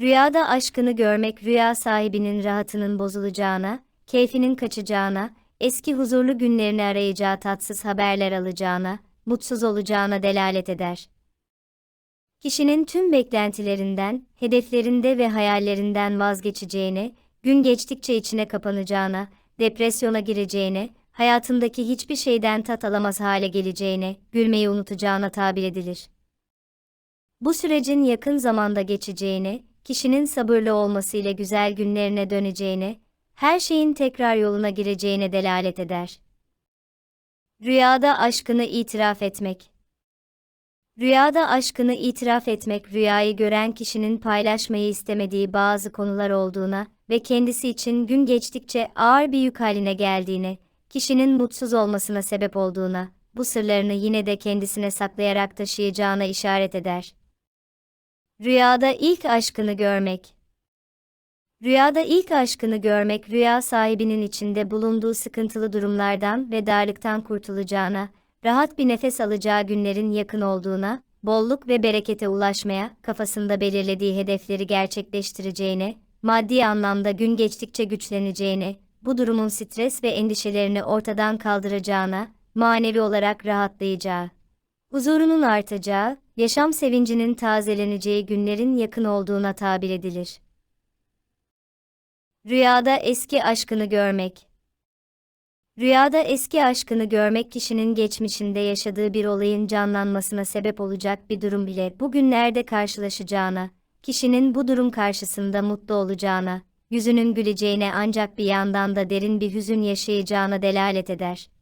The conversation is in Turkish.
Rüyada aşkını görmek rüya sahibinin rahatının bozulacağına, keyfinin kaçacağına, eski huzurlu günlerini arayacağı tatsız haberler alacağına, mutsuz olacağına delalet eder. Kişinin tüm beklentilerinden, hedeflerinde ve hayallerinden vazgeçeceğine, gün geçtikçe içine kapanacağına, depresyona gireceğine, hayatındaki hiçbir şeyden tat alamaz hale geleceğine, gülmeyi unutacağına tabir edilir. Bu sürecin yakın zamanda geçeceğine, kişinin sabırlı olmasıyla güzel günlerine döneceğine, her şeyin tekrar yoluna gireceğine delalet eder. Rüyada aşkını itiraf etmek Rüyada aşkını itiraf etmek rüyayı gören kişinin paylaşmayı istemediği bazı konular olduğuna ve kendisi için gün geçtikçe ağır bir yük haline geldiğine, kişinin mutsuz olmasına sebep olduğuna, bu sırlarını yine de kendisine saklayarak taşıyacağına işaret eder. Rüyada ilk aşkını görmek. Rüyada ilk aşkını görmek rüya sahibinin içinde bulunduğu sıkıntılı durumlardan ve darlıktan kurtulacağına, rahat bir nefes alacağı günlerin yakın olduğuna, bolluk ve berekete ulaşmaya, kafasında belirlediği hedefleri gerçekleştireceğine, maddi anlamda gün geçtikçe güçleneceğine, bu durumun stres ve endişelerini ortadan kaldıracağına, manevi olarak rahatlayacağı, huzurunun artacağı, yaşam sevincinin tazeleneceği günlerin yakın olduğuna tabir edilir. Rüyada eski aşkını görmek Rüyada eski aşkını görmek kişinin geçmişinde yaşadığı bir olayın canlanmasına sebep olacak bir durum bile bugünlerde karşılaşacağına, kişinin bu durum karşısında mutlu olacağına, yüzünün güleceğine ancak bir yandan da derin bir hüzün yaşayacağına delalet eder.